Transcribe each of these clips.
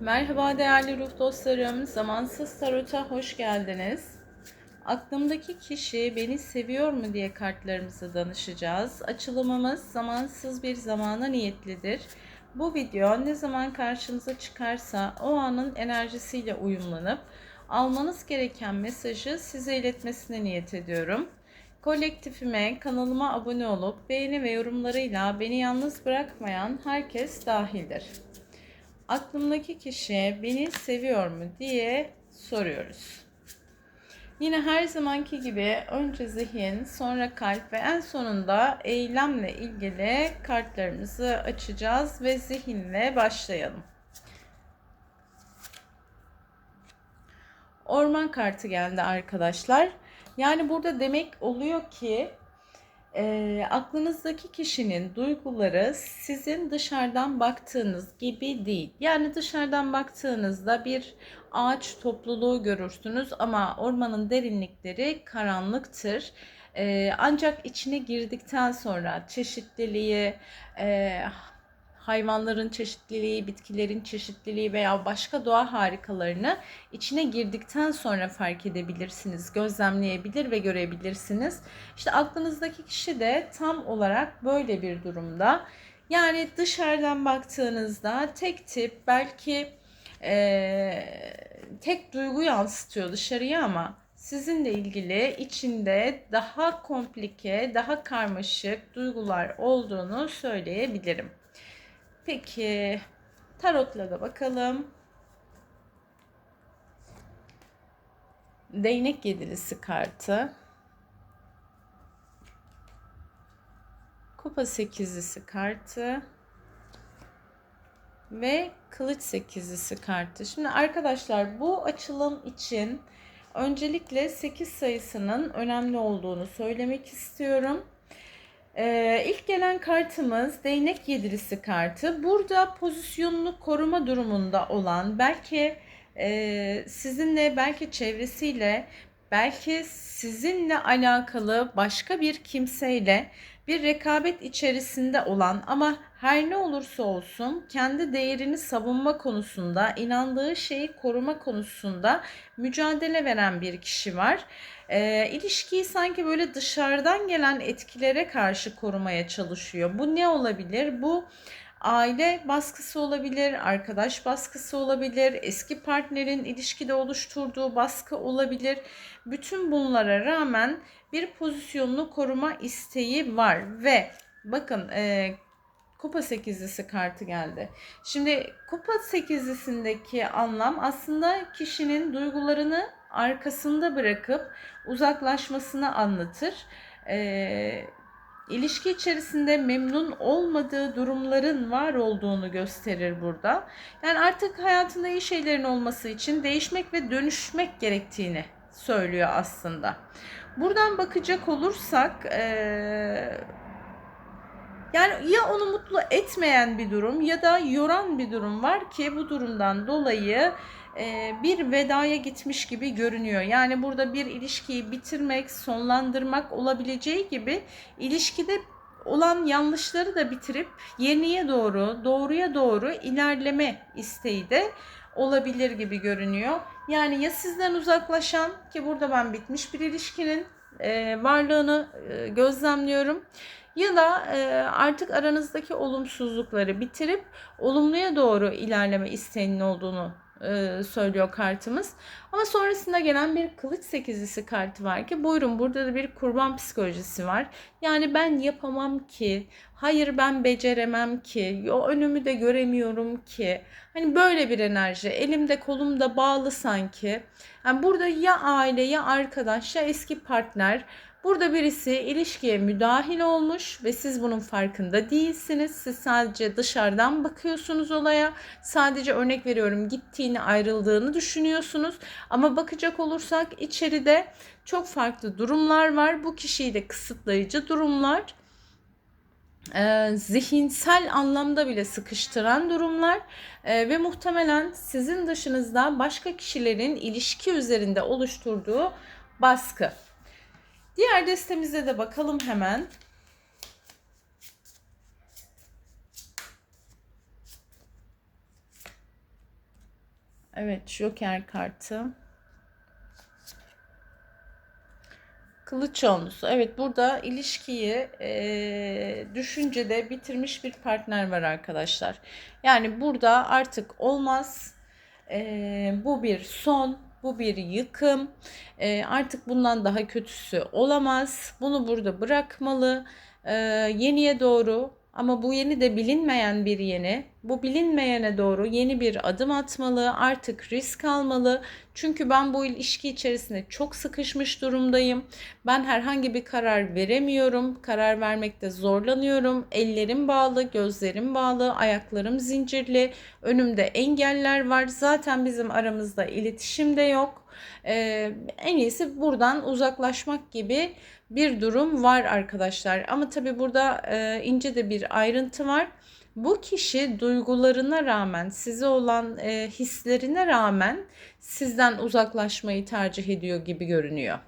Merhaba değerli ruh dostlarım. Zamansız Tarot'a hoş geldiniz. Aklımdaki kişi beni seviyor mu diye kartlarımızı danışacağız. Açılımımız zamansız bir zamana niyetlidir. Bu video ne zaman karşınıza çıkarsa o anın enerjisiyle uyumlanıp almanız gereken mesajı size iletmesine niyet ediyorum. Kolektifime, kanalıma abone olup beğeni ve yorumlarıyla beni yalnız bırakmayan herkes dahildir aklımdaki kişi beni seviyor mu diye soruyoruz. Yine her zamanki gibi önce zihin, sonra kalp ve en sonunda eylemle ilgili kartlarımızı açacağız ve zihinle başlayalım. Orman kartı geldi arkadaşlar. Yani burada demek oluyor ki e, aklınızdaki kişinin duyguları sizin dışarıdan baktığınız gibi değil. Yani dışarıdan baktığınızda bir ağaç topluluğu görürsünüz ama ormanın derinlikleri karanlıktır. E, ancak içine girdikten sonra çeşitliliği, e, hayvanların çeşitliliği, bitkilerin çeşitliliği veya başka doğa harikalarını içine girdikten sonra fark edebilirsiniz, gözlemleyebilir ve görebilirsiniz. İşte aklınızdaki kişi de tam olarak böyle bir durumda. Yani dışarıdan baktığınızda tek tip belki e, tek duygu yansıtıyor dışarıya ama sizinle ilgili içinde daha komplike, daha karmaşık duygular olduğunu söyleyebilirim. Peki tarotla da bakalım. Değnek yedilisi kartı. Kupa sekizlisi kartı. Ve kılıç sekizlisi kartı. Şimdi arkadaşlar bu açılım için öncelikle 8 sayısının önemli olduğunu söylemek istiyorum. Ee, ilk gelen kartımız değnek yedilisi kartı. Burada pozisyonunu koruma durumunda olan belki e, sizinle belki çevresiyle belki sizinle alakalı başka bir kimseyle bir rekabet içerisinde olan ama her ne olursa olsun kendi değerini savunma konusunda, inandığı şeyi koruma konusunda mücadele veren bir kişi var. E, ilişkiyi sanki böyle dışarıdan gelen etkilere karşı korumaya çalışıyor. Bu ne olabilir? Bu aile baskısı olabilir, arkadaş baskısı olabilir, eski partnerin ilişkide oluşturduğu baskı olabilir. Bütün bunlara rağmen bir pozisyonunu koruma isteği var ve bakın e, Kupa sekizlisi kartı geldi. Şimdi kupa sekizlisindeki anlam aslında kişinin duygularını arkasında bırakıp uzaklaşmasını anlatır. Ee, ilişki içerisinde memnun olmadığı durumların var olduğunu gösterir burada. Yani artık hayatında iyi şeylerin olması için değişmek ve dönüşmek gerektiğini söylüyor aslında. Buradan bakacak olursak ee, yani ya onu mutlu etmeyen bir durum ya da yoran bir durum var ki bu durumdan dolayı e, bir vedaya gitmiş gibi görünüyor. Yani burada bir ilişkiyi bitirmek, sonlandırmak olabileceği gibi ilişkide olan yanlışları da bitirip yeniye doğru, doğruya doğru ilerleme isteği de olabilir gibi görünüyor. Yani ya sizden uzaklaşan ki burada ben bitmiş bir ilişkinin e, varlığını e, gözlemliyorum ya da e, artık aranızdaki olumsuzlukları bitirip olumluya doğru ilerleme isteğinin olduğunu e, söylüyor kartımız. Ama sonrasında gelen bir kılıç sekizlisi kartı var ki buyurun burada da bir kurban psikolojisi var. Yani ben yapamam ki, hayır ben beceremem ki, o önümü de göremiyorum ki. Hani böyle bir enerji elimde kolumda bağlı sanki. Yani burada ya aile ya arkadaş ya eski partner Burada birisi ilişkiye müdahil olmuş ve siz bunun farkında değilsiniz. Siz sadece dışarıdan bakıyorsunuz olaya. Sadece örnek veriyorum gittiğini ayrıldığını düşünüyorsunuz. Ama bakacak olursak içeride çok farklı durumlar var. Bu kişiyi de kısıtlayıcı durumlar. Ee, zihinsel anlamda bile sıkıştıran durumlar ee, ve muhtemelen sizin dışınızda başka kişilerin ilişki üzerinde oluşturduğu baskı. Diğer destemize de bakalım hemen. Evet, Joker kartı. Kılıç onlusu. Evet burada ilişkiyi e, düşüncede bitirmiş bir partner var arkadaşlar. Yani burada artık olmaz. E, bu bir son. Bu bir yıkım. E, artık bundan daha kötüsü olamaz. Bunu burada bırakmalı. E, yeniye doğru ama bu yeni de bilinmeyen bir yeni. Bu bilinmeyene doğru yeni bir adım atmalı. Artık risk almalı. Çünkü ben bu ilişki içerisinde çok sıkışmış durumdayım. Ben herhangi bir karar veremiyorum. Karar vermekte zorlanıyorum. Ellerim bağlı, gözlerim bağlı, ayaklarım zincirli. Önümde engeller var. Zaten bizim aramızda iletişim de yok. Ee, en iyisi buradan uzaklaşmak gibi bir durum var arkadaşlar. Ama tabii burada e, ince de bir ayrıntı var. Bu kişi duygularına rağmen, size olan e, hislerine rağmen sizden uzaklaşmayı tercih ediyor gibi görünüyor.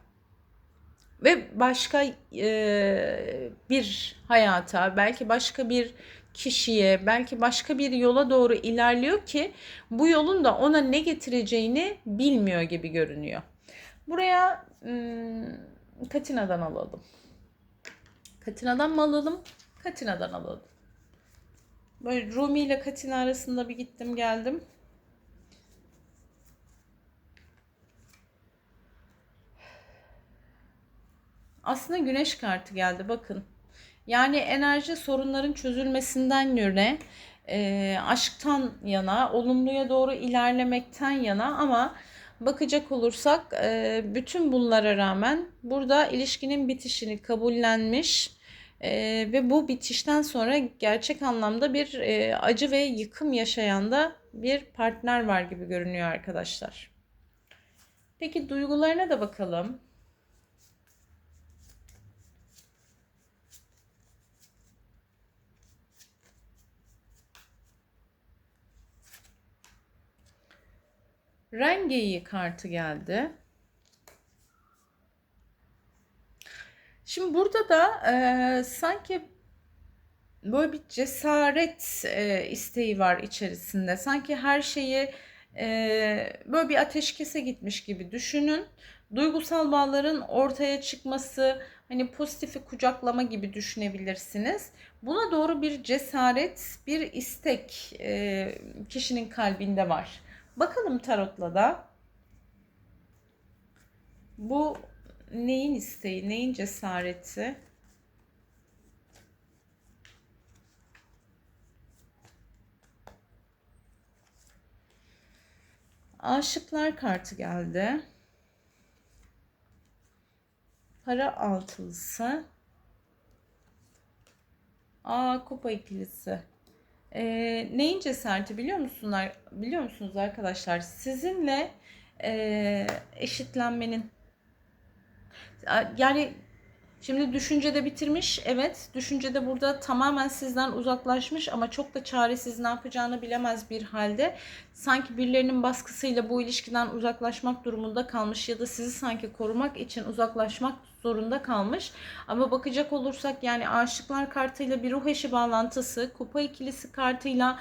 Ve başka e, bir hayata, belki başka bir kişiye, belki başka bir yola doğru ilerliyor ki bu yolun da ona ne getireceğini bilmiyor gibi görünüyor. Buraya hmm, Katina'dan alalım. Katina'dan mı alalım? Katina'dan alalım. Böyle Rumi ile Katina arasında bir gittim geldim. Aslında güneş kartı geldi bakın. Yani enerji sorunların çözülmesinden yöne e, aşktan yana, olumluya doğru ilerlemekten yana ama bakacak olursak e, bütün bunlara rağmen burada ilişkinin bitişini kabullenmiş e, ve bu bitişten sonra gerçek anlamda bir e, acı ve yıkım yaşayan da bir partner var gibi görünüyor arkadaşlar. Peki duygularına da bakalım. Rengeyi kartı geldi. Şimdi burada da e, sanki böyle bir cesaret e, isteği var içerisinde. Sanki her şeyi e, böyle bir ateşkese gitmiş gibi düşünün. Duygusal bağların ortaya çıkması, hani pozitifi kucaklama gibi düşünebilirsiniz. Buna doğru bir cesaret, bir istek e, kişinin kalbinde var. Bakalım tarotla da. Bu neyin isteği, neyin cesareti? Aşıklar kartı geldi. Para altılısı. Aa kupa ikilisi. E, neyin cesareti biliyor musunuz? Biliyor musunuz arkadaşlar? Sizinle e, eşitlenmenin yani Şimdi düşüncede bitirmiş. Evet, düşüncede burada tamamen sizden uzaklaşmış ama çok da çaresiz ne yapacağını bilemez bir halde. Sanki birilerinin baskısıyla bu ilişkiden uzaklaşmak durumunda kalmış ya da sizi sanki korumak için uzaklaşmak zorunda kalmış. Ama bakacak olursak yani aşıklar kartıyla bir ruh eşi bağlantısı, kupa ikilisi kartıyla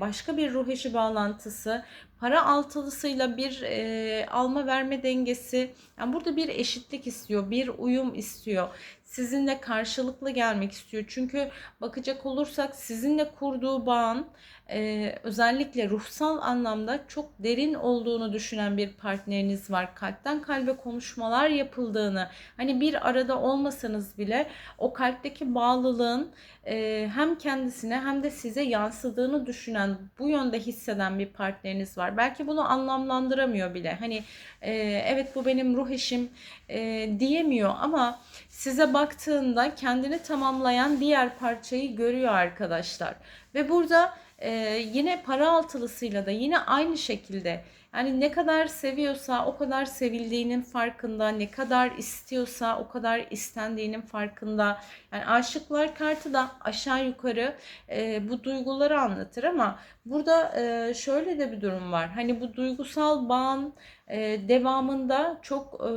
başka bir ruh eşi bağlantısı, para altılısıyla bir e, alma verme dengesi. Yani burada bir eşitlik istiyor, bir uyum istiyor. Sizinle karşılıklı gelmek istiyor. Çünkü bakacak olursak sizinle kurduğu bağın e, özellikle ruhsal anlamda çok derin olduğunu düşünen bir partneriniz var. Kalpten kalbe konuşmalar yapıldığını, hani bir arada olmasanız bile o kalpteki bağlılığın e, hem kendisine hem de size yansıdığını düşünen, bu yönde hisseden bir partneriniz var. Belki bunu anlamlandıramıyor bile. Hani e, evet bu benim ruh eşim e, diyemiyor ama size baktığında kendini tamamlayan diğer parçayı görüyor arkadaşlar. Ve burada ee, yine para altılısıyla da yine aynı şekilde yani ne kadar seviyorsa o kadar sevildiğinin farkında, ne kadar istiyorsa o kadar istendiğinin farkında. Yani aşıklar kartı da aşağı yukarı e, bu duyguları anlatır ama burada e, şöyle de bir durum var. Hani bu duygusal bağın e, devamında çok e,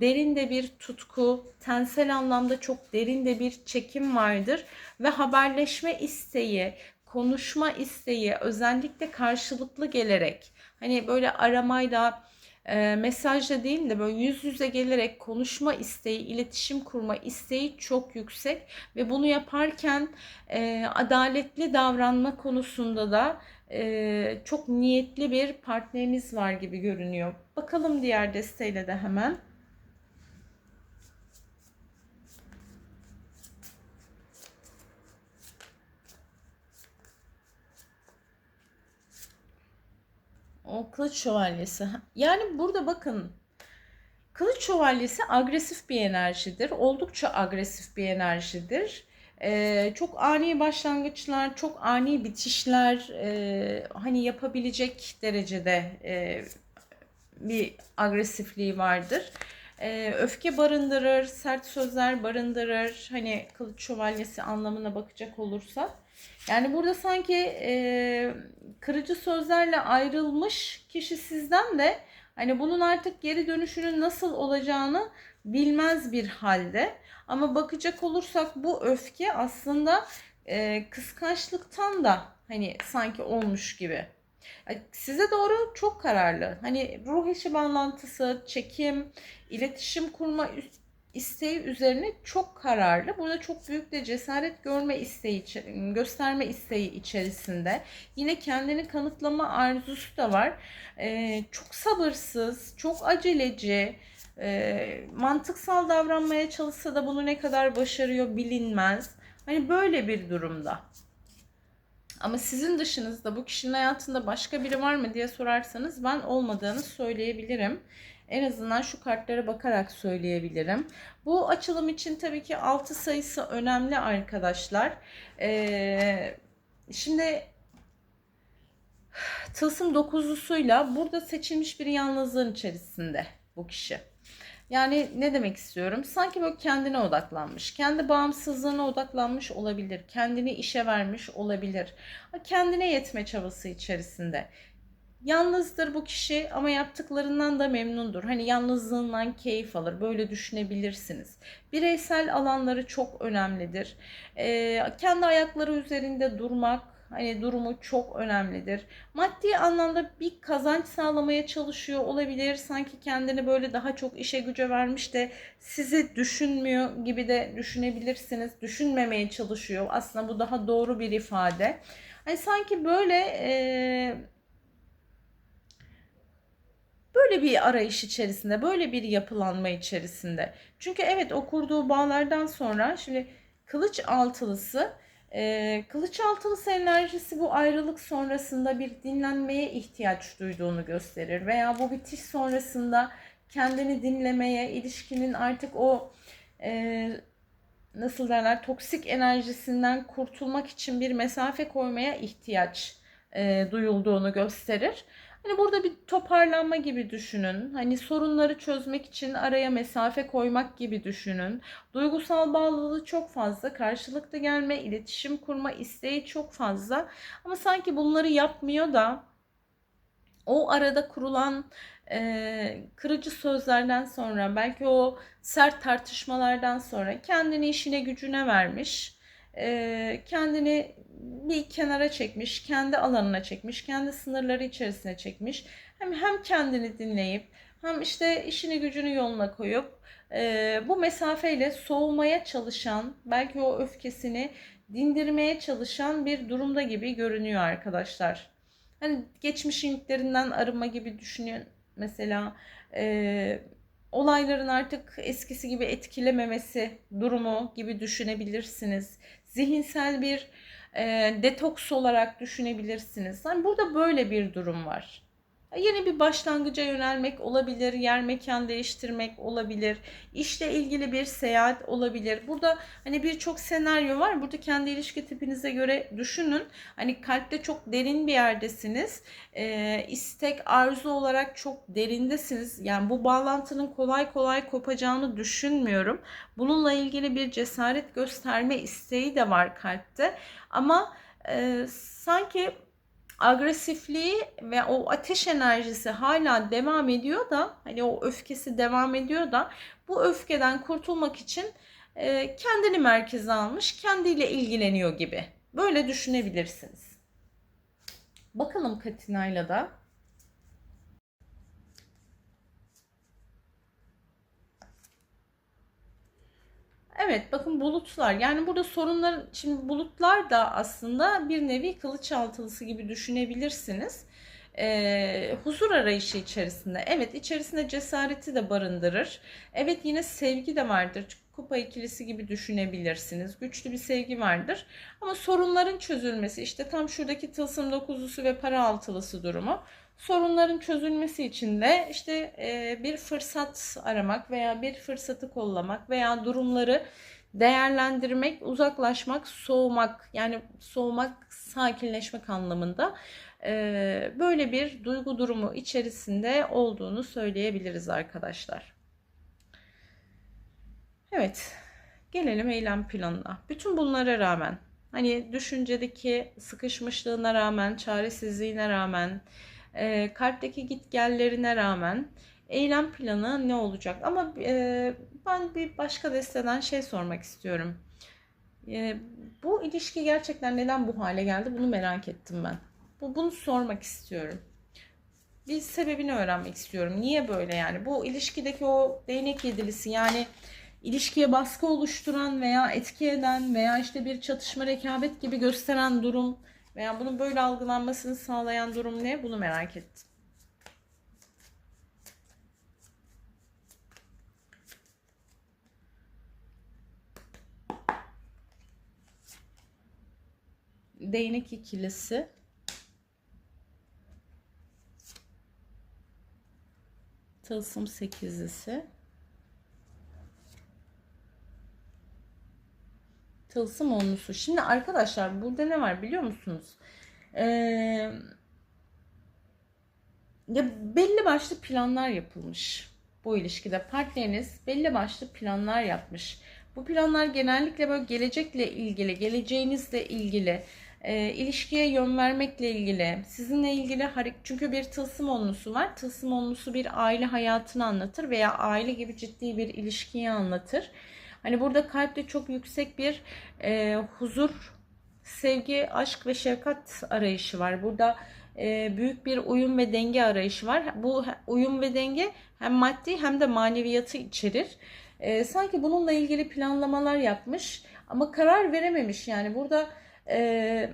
derin de bir tutku, tensel anlamda çok derin de bir çekim vardır ve haberleşme isteği, konuşma isteği özellikle karşılıklı gelerek hani böyle aramayla e, mesajla değil de böyle yüz yüze gelerek konuşma isteği, iletişim kurma isteği çok yüksek ve bunu yaparken e, adaletli davranma konusunda da e, çok niyetli bir partneriniz var gibi görünüyor. Bakalım diğer desteğiyle de hemen. O kılıç şövalyesi. Yani burada bakın kılıç şövalyesi agresif bir enerjidir. Oldukça agresif bir enerjidir. Ee, çok ani başlangıçlar, çok ani bitişler e, hani yapabilecek derecede e, bir agresifliği vardır. E, öfke barındırır, sert sözler barındırır. Hani kılıç şövalyesi anlamına bakacak olursak. Yani burada sanki e, kırıcı sözlerle ayrılmış kişi sizden de hani bunun artık geri dönüşünün nasıl olacağını bilmez bir halde. Ama bakacak olursak bu öfke aslında e, kıskançlıktan da hani sanki olmuş gibi. Size doğru çok kararlı. Hani ruh eşi bağlantısı, çekim, iletişim kurma isteği üzerine çok kararlı. Burada çok büyük de cesaret görme isteği, gösterme isteği içerisinde. Yine kendini kanıtlama arzusu da var. Ee, çok sabırsız, çok aceleci, e, mantıksal davranmaya çalışsa da bunu ne kadar başarıyor bilinmez. Hani böyle bir durumda. Ama sizin dışınızda bu kişinin hayatında başka biri var mı diye sorarsanız ben olmadığını söyleyebilirim. En azından şu kartlara bakarak söyleyebilirim. Bu açılım için tabii ki 6 sayısı önemli arkadaşlar. Ee, şimdi tılsım dokuzlusuyla burada seçilmiş bir yalnızlığın içerisinde bu kişi. Yani ne demek istiyorum? Sanki böyle kendine odaklanmış, kendi bağımsızlığına odaklanmış olabilir, kendini işe vermiş olabilir. Kendine yetme çabası içerisinde. Yalnızdır bu kişi ama yaptıklarından da memnundur. Hani yalnızlığından keyif alır. Böyle düşünebilirsiniz. Bireysel alanları çok önemlidir. Ee, kendi ayakları üzerinde durmak, hani durumu çok önemlidir. Maddi anlamda bir kazanç sağlamaya çalışıyor olabilir. Sanki kendini böyle daha çok işe güce vermiş de sizi düşünmüyor gibi de düşünebilirsiniz. Düşünmemeye çalışıyor. Aslında bu daha doğru bir ifade. Hani sanki böyle e, böyle bir arayış içerisinde, böyle bir yapılanma içerisinde. Çünkü evet o kurduğu bağlardan sonra şimdi kılıç altılısı e, kılıç altılısı enerjisi bu ayrılık sonrasında bir dinlenmeye ihtiyaç duyduğunu gösterir. Veya bu bitiş sonrasında kendini dinlemeye, ilişkinin artık o e, nasıl derler toksik enerjisinden kurtulmak için bir mesafe koymaya ihtiyaç e, duyulduğunu gösterir. Hani burada bir toparlanma gibi düşünün. Hani sorunları çözmek için araya mesafe koymak gibi düşünün. Duygusal bağlılığı çok fazla. Karşılıklı gelme, iletişim kurma isteği çok fazla. Ama sanki bunları yapmıyor da o arada kurulan e, kırıcı sözlerden sonra belki o sert tartışmalardan sonra kendini işine gücüne vermiş e, kendini bir kenara çekmiş, kendi alanına çekmiş, kendi sınırları içerisine çekmiş. Hem hem kendini dinleyip hem işte işini gücünü yoluna koyup e, bu mesafeyle soğumaya çalışan, belki o öfkesini dindirmeye çalışan bir durumda gibi görünüyor arkadaşlar. Hani geçmişin yüklerinden arınma gibi düşünün mesela. E, olayların artık eskisi gibi etkilememesi durumu gibi düşünebilirsiniz. Zihinsel bir e, detoks olarak düşünebilirsiniz. Yani burada böyle bir durum var. Yeni bir başlangıca yönelmek olabilir, yer mekan değiştirmek olabilir, işle ilgili bir seyahat olabilir. Burada hani birçok senaryo var. Burada kendi ilişki tipinize göre düşünün. Hani kalpte çok derin bir yerdesiniz. E, istek, arzu olarak çok derindesiniz. Yani bu bağlantının kolay kolay kopacağını düşünmüyorum. Bununla ilgili bir cesaret gösterme isteği de var kalpte. Ama e, sanki agresifliği ve o ateş enerjisi hala devam ediyor da hani o öfkesi devam ediyor da bu öfkeden kurtulmak için e, kendini merkeze almış, kendiyle ilgileniyor gibi Böyle düşünebilirsiniz. Bakalım Katina'yla da. Evet bakın bulutlar yani burada sorunlar şimdi bulutlar da aslında bir nevi kılıç altılısı gibi düşünebilirsiniz. Ee, huzur arayışı içerisinde evet içerisinde cesareti de barındırır. Evet yine sevgi de vardır. Kupa ikilisi gibi düşünebilirsiniz. Güçlü bir sevgi vardır. Ama sorunların çözülmesi işte tam şuradaki tılsım dokuzlusu ve para altılısı durumu sorunların çözülmesi için de işte e, bir fırsat aramak veya bir fırsatı kollamak veya durumları değerlendirmek, uzaklaşmak, soğumak yani soğumak, sakinleşmek anlamında e, böyle bir duygu durumu içerisinde olduğunu söyleyebiliriz arkadaşlar. Evet, gelelim eylem planına. Bütün bunlara rağmen, hani düşüncedeki sıkışmışlığına rağmen, çaresizliğine rağmen, e, kalpteki gitgellerine rağmen eylem planı ne olacak? Ama e, ben bir başka desteden şey sormak istiyorum. E, bu ilişki gerçekten neden bu hale geldi? Bunu merak ettim ben. Bu bunu sormak istiyorum. Bir sebebini öğrenmek istiyorum. Niye böyle yani? Bu ilişkideki o değnek yedilisi yani ilişkiye baskı oluşturan veya etki eden veya işte bir çatışma rekabet gibi gösteren durum veya bunun böyle algılanmasını sağlayan durum ne? Bunu merak ettim. Değnek ikilisi. Tılsım sekizlisi. Tılsım onlusu. Şimdi arkadaşlar burada ne var biliyor musunuz? Ee, ya belli başlı planlar yapılmış bu ilişkide. Partneriniz belli başlı planlar yapmış. Bu planlar genellikle böyle gelecekle ilgili, geleceğinizle ilgili, e, ilişkiye yön vermekle ilgili, sizinle ilgili çünkü bir tılsım onlusu var. Tılsım onlusu bir aile hayatını anlatır veya aile gibi ciddi bir ilişkiyi anlatır. Hani burada kalpte çok yüksek bir e, huzur, sevgi, aşk ve şefkat arayışı var. Burada e, büyük bir uyum ve denge arayışı var. Bu uyum ve denge hem maddi hem de maneviyatı içerir. E, sanki bununla ilgili planlamalar yapmış ama karar verememiş. Yani burada e,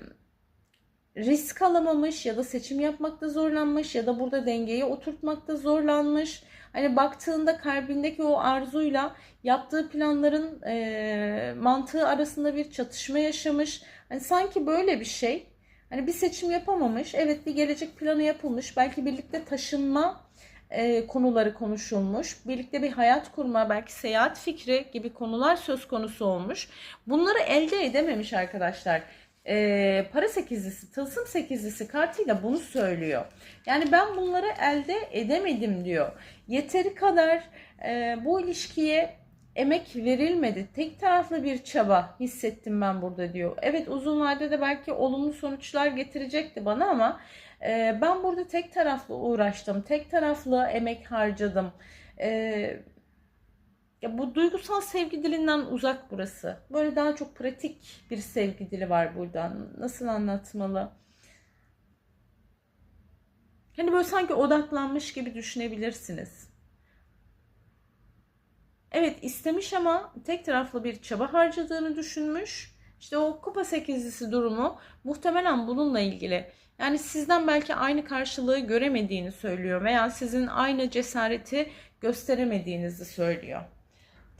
risk alamamış ya da seçim yapmakta zorlanmış ya da burada dengeyi oturtmakta zorlanmış. Hani baktığında kalbindeki o arzuyla yaptığı planların e, mantığı arasında bir çatışma yaşamış. Hani sanki böyle bir şey. Hani bir seçim yapamamış. Evet bir gelecek planı yapılmış. Belki birlikte taşınma e, konuları konuşulmuş. Birlikte bir hayat kurma, belki seyahat fikri gibi konular söz konusu olmuş. Bunları elde edememiş arkadaşlar e, para sekizlisi, tılsım sekizlisi kartıyla bunu söylüyor. Yani ben bunları elde edemedim diyor. Yeteri kadar e, bu ilişkiye emek verilmedi. Tek taraflı bir çaba hissettim ben burada diyor. Evet uzun vadede belki olumlu sonuçlar getirecekti bana ama e, ben burada tek taraflı uğraştım. Tek taraflı emek harcadım. E, ya bu duygusal sevgi dilinden uzak burası. Böyle daha çok pratik bir sevgi dili var buradan. Nasıl anlatmalı? Hani böyle sanki odaklanmış gibi düşünebilirsiniz. Evet istemiş ama tek taraflı bir çaba harcadığını düşünmüş. İşte o kupa sekizlisi durumu muhtemelen bununla ilgili. Yani sizden belki aynı karşılığı göremediğini söylüyor veya sizin aynı cesareti gösteremediğinizi söylüyor.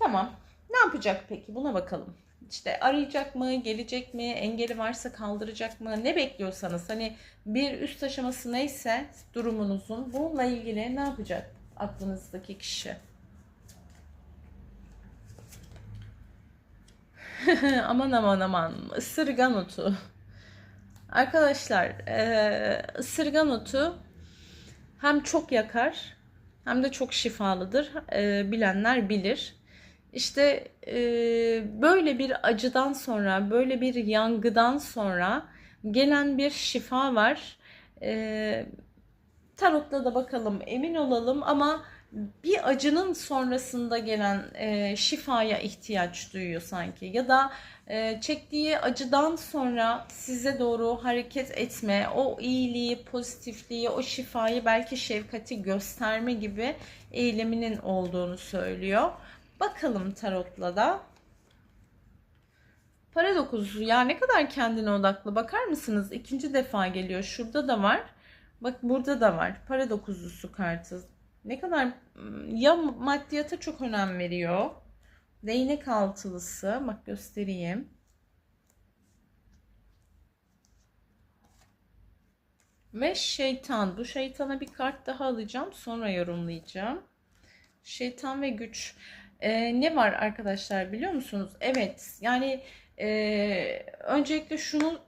Tamam. Ne yapacak peki? Buna bakalım. İşte arayacak mı, gelecek mi, engeli varsa kaldıracak mı, ne bekliyorsanız hani bir üst aşaması neyse durumunuzun bununla ilgili ne yapacak aklınızdaki kişi? aman aman aman ısırgan otu. Arkadaşlar e, ısırgan otu hem çok yakar hem de çok şifalıdır. Bilenler bilir. İşte e, böyle bir acıdan sonra, böyle bir yangıdan sonra gelen bir şifa var. E, tarotla da bakalım, emin olalım ama bir acının sonrasında gelen e, şifaya ihtiyaç duyuyor sanki ya da e, çektiği acıdan sonra size doğru hareket etme, o iyiliği, pozitifliği, o şifayı belki şefkati gösterme gibi eyleminin olduğunu söylüyor. Bakalım tarotla da. Para dokuzusu ya ne kadar kendine odaklı bakar mısınız? İkinci defa geliyor. Şurada da var. Bak burada da var. Para dokuzusu kartı. Ne kadar ya maddiyata çok önem veriyor. Değnek altılısı. Bak göstereyim. Ve şeytan. Bu şeytana bir kart daha alacağım. Sonra yorumlayacağım. Şeytan ve güç. Ee, ne var arkadaşlar biliyor musunuz? Evet yani e, öncelikle şunu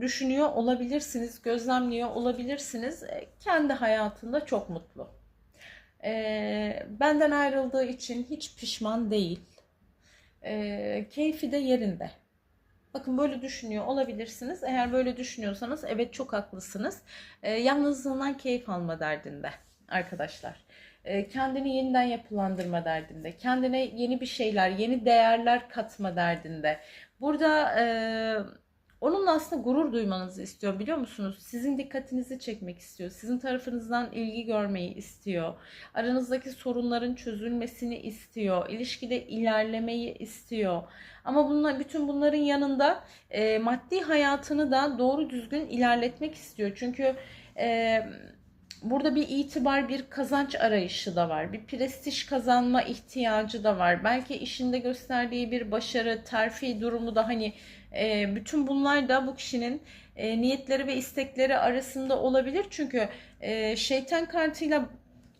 düşünüyor olabilirsiniz, gözlemliyor olabilirsiniz. E, kendi hayatında çok mutlu. E, benden ayrıldığı için hiç pişman değil. E, keyfi de yerinde. Bakın böyle düşünüyor olabilirsiniz. Eğer böyle düşünüyorsanız evet çok haklısınız. E, yalnızlığından keyif alma derdinde arkadaşlar. E, kendini yeniden yapılandırma derdinde. Kendine yeni bir şeyler, yeni değerler katma derdinde. Burada... E, Onunla aslında gurur duymanızı istiyor biliyor musunuz? Sizin dikkatinizi çekmek istiyor. Sizin tarafınızdan ilgi görmeyi istiyor. Aranızdaki sorunların çözülmesini istiyor. İlişkide ilerlemeyi istiyor. Ama bunlar, bütün bunların yanında e, maddi hayatını da doğru düzgün ilerletmek istiyor. Çünkü e, burada bir itibar, bir kazanç arayışı da var. Bir prestij kazanma ihtiyacı da var. Belki işinde gösterdiği bir başarı, terfi durumu da hani e, bütün bunlar da bu kişinin e, niyetleri ve istekleri arasında olabilir. Çünkü e, şeytan kartıyla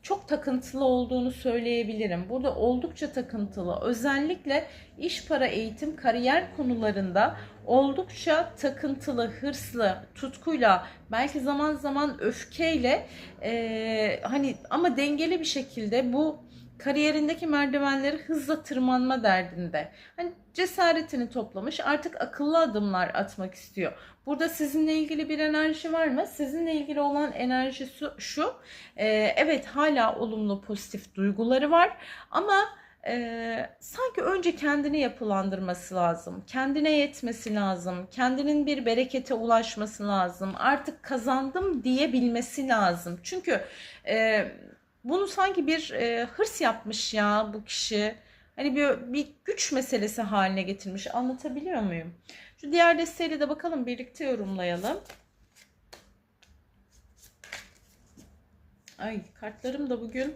çok takıntılı olduğunu söyleyebilirim. Burada oldukça takıntılı. Özellikle iş, para, eğitim, kariyer konularında oldukça takıntılı, hırslı, tutkuyla, belki zaman zaman öfkeyle e, hani ama dengeli bir şekilde bu kariyerindeki merdivenleri hızla tırmanma derdinde. Hani cesaretini toplamış artık akıllı adımlar atmak istiyor. Burada sizinle ilgili bir enerji var mı? Sizinle ilgili olan enerji şu. E, evet hala olumlu pozitif duyguları var ama e, sanki önce kendini yapılandırması lazım. Kendine yetmesi lazım. Kendinin bir berekete ulaşması lazım. Artık kazandım diyebilmesi lazım. Çünkü e, bunu sanki bir e, hırs yapmış ya bu kişi. Hani bir, bir güç meselesi haline getirmiş. Anlatabiliyor muyum? Şu diğer desteğiyle de bakalım birlikte yorumlayalım. Ay kartlarım da bugün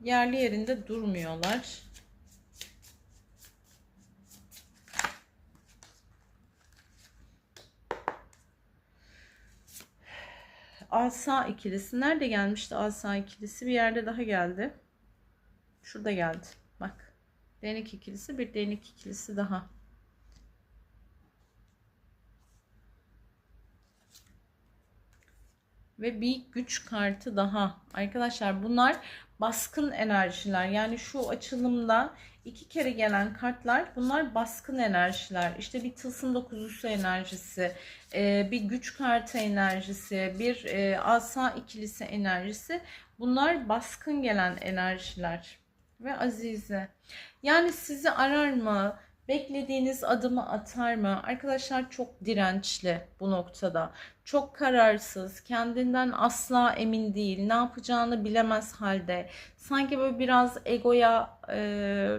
yerli yerinde durmuyorlar. Asa ikilisi. Nerede gelmişti Asa ikilisi? Bir yerde daha geldi. Şurada geldi. Bak. Değnek ikilisi bir değnek ikilisi daha. Ve bir güç kartı daha. Arkadaşlar bunlar baskın enerjiler. Yani şu açılımda iki kere gelen kartlar bunlar baskın enerjiler. İşte bir tılsım dokuzusu enerjisi, e, bir güç kartı enerjisi, bir e, asa ikilisi enerjisi. Bunlar baskın gelen enerjiler. Ve Azize. Yani sizi arar mı? Beklediğiniz adımı atar mı? Arkadaşlar çok dirençli bu noktada. Çok kararsız, kendinden asla emin değil, ne yapacağını bilemez halde. Sanki böyle biraz egoya e,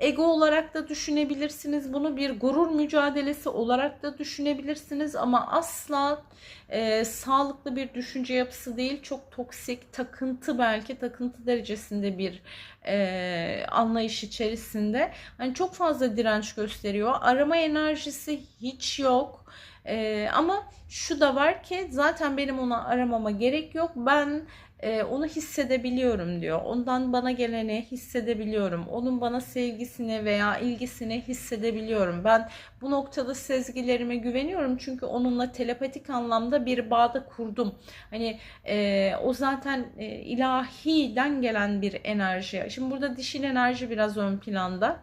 Ego olarak da düşünebilirsiniz. Bunu bir gurur mücadelesi olarak da düşünebilirsiniz. Ama asla e, sağlıklı bir düşünce yapısı değil. Çok toksik, takıntı belki takıntı derecesinde bir e, anlayış içerisinde. Hani çok fazla direnç gösteriyor. Arama enerjisi hiç yok. Ee, ama şu da var ki zaten benim onu aramama gerek yok. Ben e, onu hissedebiliyorum diyor. Ondan bana geleni hissedebiliyorum. Onun bana sevgisini veya ilgisini hissedebiliyorum. Ben bu noktada sezgilerime güveniyorum çünkü onunla telepatik anlamda bir bağda kurdum. Hani e, o zaten e, ilahiden gelen bir enerji. Şimdi burada dişil enerji biraz ön planda.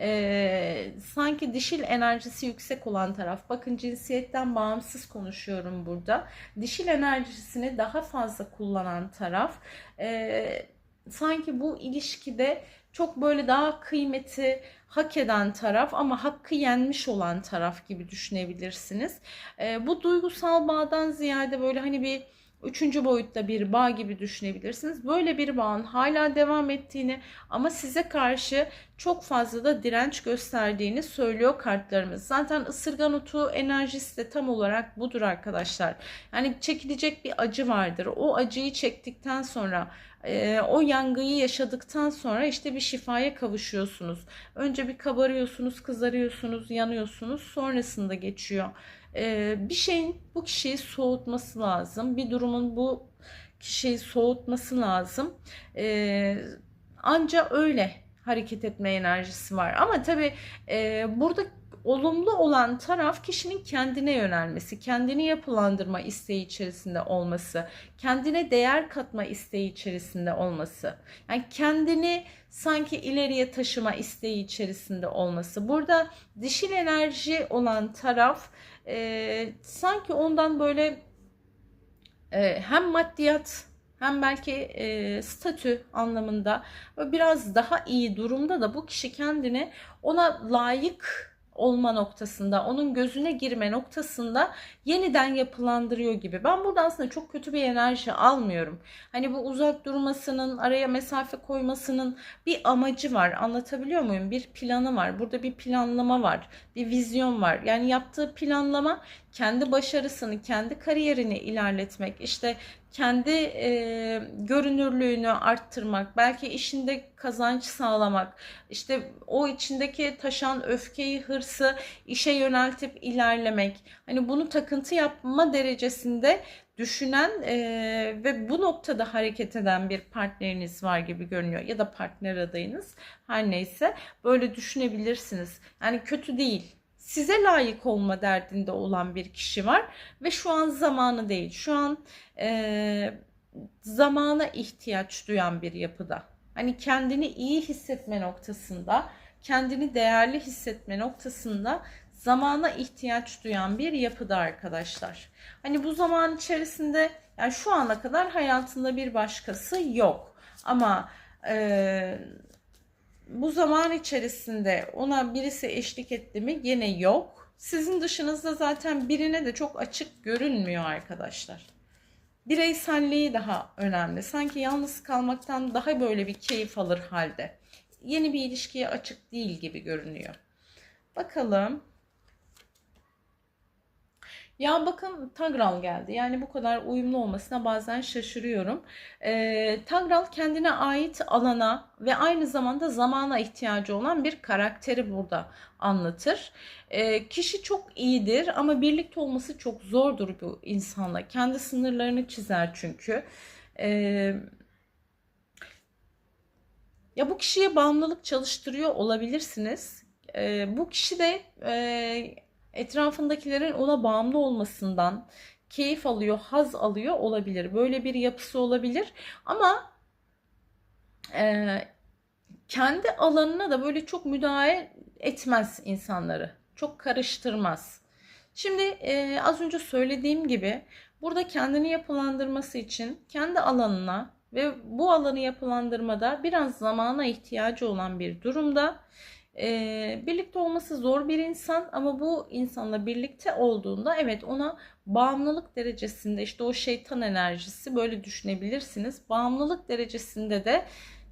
E, sanki dişil enerjisi yüksek olan taraf. Bakın cinsiyetten bağımsız konuşuyorum burada. Dişil enerjisini daha fazla kullanan taraf. E, sanki bu ilişkide çok böyle daha kıymeti hak eden taraf ama hakkı yenmiş olan taraf gibi düşünebilirsiniz. E, bu duygusal bağdan ziyade böyle hani bir üçüncü boyutta bir bağ gibi düşünebilirsiniz. Böyle bir bağın hala devam ettiğini ama size karşı çok fazla da direnç gösterdiğini söylüyor kartlarımız. Zaten ısırgan otu enerjisi de tam olarak budur arkadaşlar. Yani çekilecek bir acı vardır. O acıyı çektikten sonra o yangıyı yaşadıktan sonra işte bir şifaya kavuşuyorsunuz. Önce bir kabarıyorsunuz, kızarıyorsunuz, yanıyorsunuz. Sonrasında geçiyor. Bir şeyin bu kişiyi soğutması lazım. Bir durumun bu kişiyi soğutması lazım. E, anca öyle hareket etme enerjisi var. Ama tabii burada olumlu olan taraf kişinin kendine yönelmesi, kendini yapılandırma isteği içerisinde olması, kendine değer katma isteği içerisinde olması. Yani kendini sanki ileriye taşıma isteği içerisinde olması. Burada dişil enerji olan taraf e, sanki ondan böyle e, hem maddiyat hem belki e, statü anlamında biraz daha iyi durumda da bu kişi kendini ona layık olma noktasında, onun gözüne girme noktasında yeniden yapılandırıyor gibi. Ben burada aslında çok kötü bir enerji almıyorum. Hani bu uzak durmasının, araya mesafe koymasının bir amacı var. Anlatabiliyor muyum? Bir planı var. Burada bir planlama var. Bir vizyon var. Yani yaptığı planlama kendi başarısını, kendi kariyerini ilerletmek, işte kendi e, görünürlüğünü arttırmak, belki işinde kazanç sağlamak, işte o içindeki taşan öfkeyi, hırsı işe yöneltip ilerlemek. Hani bunu takıntı yapma derecesinde düşünen e, ve bu noktada hareket eden bir partneriniz var gibi görünüyor ya da partner adayınız her neyse böyle düşünebilirsiniz. Yani kötü değil size layık olma derdinde olan bir kişi var ve şu an zamanı değil. Şu an e, zamana ihtiyaç duyan bir yapıda. Hani kendini iyi hissetme noktasında, kendini değerli hissetme noktasında zamana ihtiyaç duyan bir yapıda arkadaşlar. Hani bu zaman içerisinde yani şu ana kadar hayatında bir başkası yok. Ama e, bu zaman içerisinde ona birisi eşlik etti mi yine yok. Sizin dışınızda zaten birine de çok açık görünmüyor arkadaşlar. Bireyselliği daha önemli. Sanki yalnız kalmaktan daha böyle bir keyif alır halde. Yeni bir ilişkiye açık değil gibi görünüyor. Bakalım ya bakın Tagral geldi. Yani bu kadar uyumlu olmasına bazen şaşırıyorum. E, Tagral kendine ait alana ve aynı zamanda zamana ihtiyacı olan bir karakteri burada anlatır. E, kişi çok iyidir ama birlikte olması çok zordur bu insanla. Kendi sınırlarını çizer çünkü. E, ya bu kişiye bağımlılık çalıştırıyor olabilirsiniz. E, bu kişi de e, etrafındakilerin ona bağımlı olmasından keyif alıyor, haz alıyor olabilir. Böyle bir yapısı olabilir. Ama e, kendi alanına da böyle çok müdahale etmez insanları. Çok karıştırmaz. Şimdi e, az önce söylediğim gibi burada kendini yapılandırması için kendi alanına ve bu alanı yapılandırmada biraz zamana ihtiyacı olan bir durumda. Ee, birlikte olması zor bir insan ama bu insanla birlikte olduğunda evet ona bağımlılık derecesinde işte o şeytan enerjisi böyle düşünebilirsiniz. Bağımlılık derecesinde de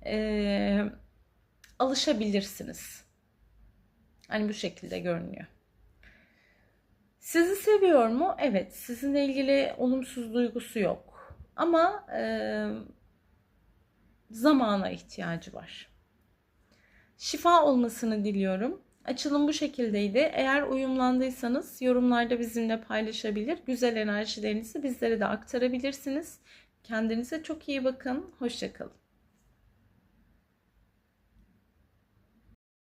e, alışabilirsiniz. Hani bu şekilde görünüyor. Sizi seviyor mu? Evet. Sizinle ilgili olumsuz duygusu yok. Ama e, zamana ihtiyacı var şifa olmasını diliyorum. Açılım bu şekildeydi. Eğer uyumlandıysanız yorumlarda bizimle paylaşabilir. Güzel enerjilerinizi bizlere de aktarabilirsiniz. Kendinize çok iyi bakın. Hoşçakalın.